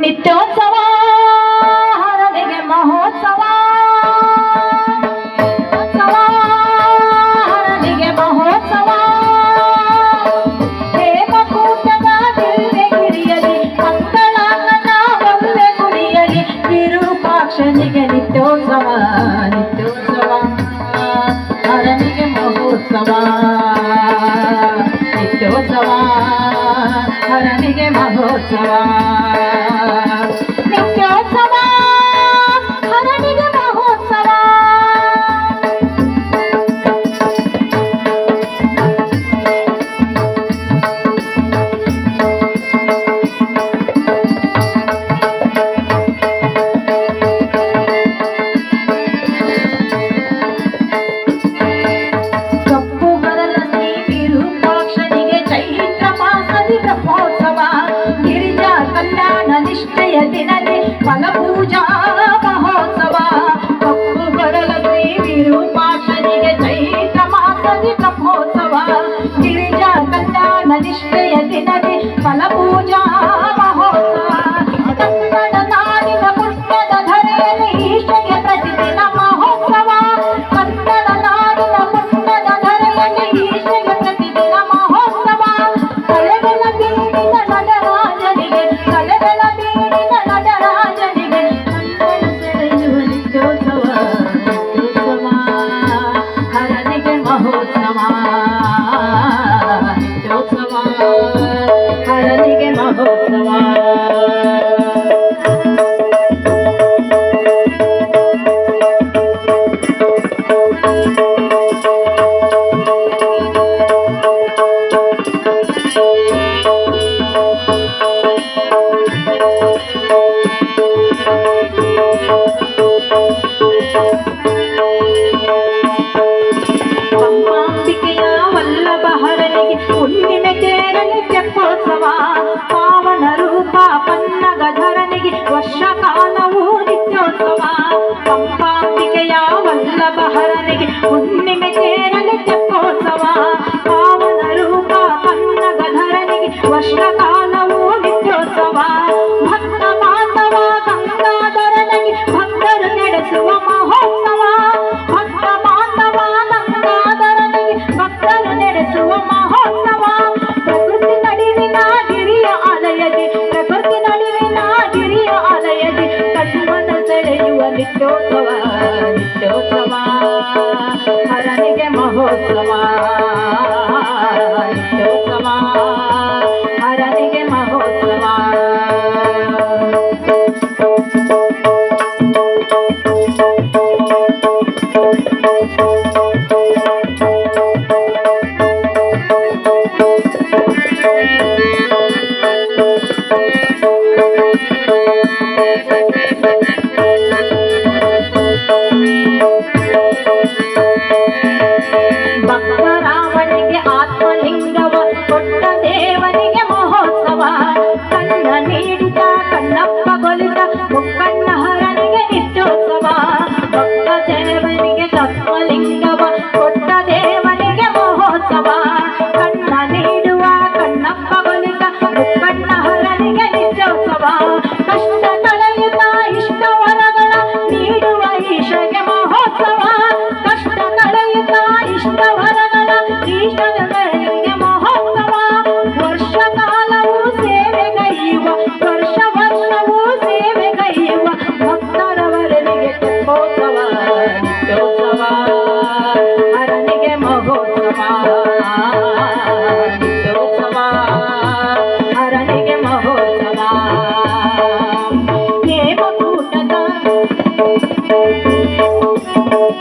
నిత్యోత్సవ హరదిగే మహోత్సవ నిత్యోత్సవ నిత్యోత్సవ హరణిగే మహోత్సవ. रणिगे भगोत्सवा Alice ತೆಪ್ಪೋತ್ಸವ ಪಾವನ ರೂಪ ಪನ್ನಗ ಧರನಿಗೆ ವರ್ಷ ಕಾಲವೂ ನಿತ್ಯೋತ್ಸವ. ಪಂಪಾಂಬಿಕೆಯ ವಲ್ಲಭ ಹರನಿಗೆ বিশ্বসমা হরণিকে মহোসমা বিশ্বসমা হরণিকে মহোসমা